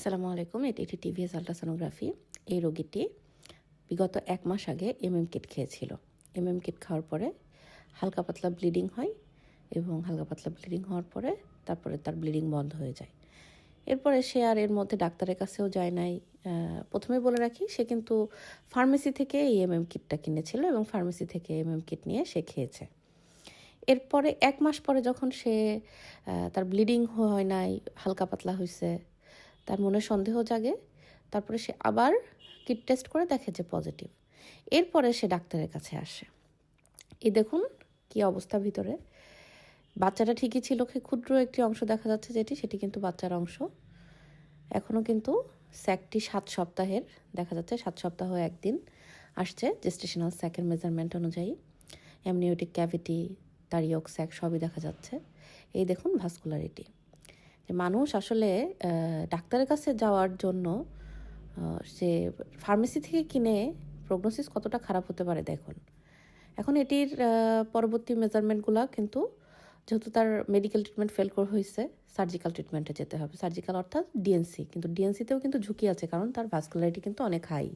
আসসালামু আলাইকুম, এটি একটি টিভিএস আলট্রাসোনোগ্রাফি। এই রোগীটি বিগত এক মাস আগে এমএম কিট খেয়েছিল। এমএম কিট খাওয়ার পরে হালকা পাতলা ব্লিডিং হয় এবং হালকা পাতলা ব্লিডিং হওয়ার পরে তারপরে তার ব্লিডিং বন্ধ হয়ে যায়। এরপরে সে আর এর মধ্যে ডাক্তারের কাছেও যায় নাই। প্রথমে বলে রাখি, সে কিন্তু ফার্মেসি থেকে এই এমএম কিটটা কিনেছিল এবং ফার্মেসি থেকে এমএম কিট নিয়ে সে খেয়েছে। এরপরে এক মাস পরে যখন সে তার ব্লিডিং হয় নাই, হালকা পাতলা হয়েছে তার মনে সন্দেহ জাগে। তারপরে সে আবার কিট টেস্ট করে দেখে যে পজিটিভ। এরপরে সে ডাক্তারের কাছে আসে। এই দেখুন কি অবস্থা ভিতরে। বাচ্চাটা ঠিকই ছিল ক্ষুদ্র একটি অংশ দেখা যাচ্ছে যেটি, সেটি কিন্তু বাচ্চার অংশ। এখনও কিন্তু স্যাকটি সাত সপ্তাহের, দেখা যাচ্ছে সাত সপ্তাহ একদিন আসছে জেস্টেশনাল স্যাকের মেজারমেন্ট অনুযায়ী। অ্যামনিওটিক ক্যাভিটি তার ইয়ক স্যাক সবই দেখা যাচ্ছে। এই দেখুন ভাস্কুলারিটি যে মানুষ আসলে ডাক্তারের কাছে যাওয়ার জন্য সে ফার্মেসি থেকে কিনে প্রগনোসিস কতটা খারাপ হতে পারে দেখুন। এখন এটির পরবর্তী মেজারমেন্টগুলো কিন্তু যেহেতু তার মেডিকেল ট্রিটমেন্ট ফেল করে হয়েছে সার্জিক্যাল ট্রিটমেন্টে যেতে হবে। সার্জিক্যাল অর্থাৎ ডিএনসি কিন্তু ডিএনসিতেও কিন্তু ঝুঁকি আছে কারণ তার ভাস্কুলারিটি কিন্তু অনেক হাই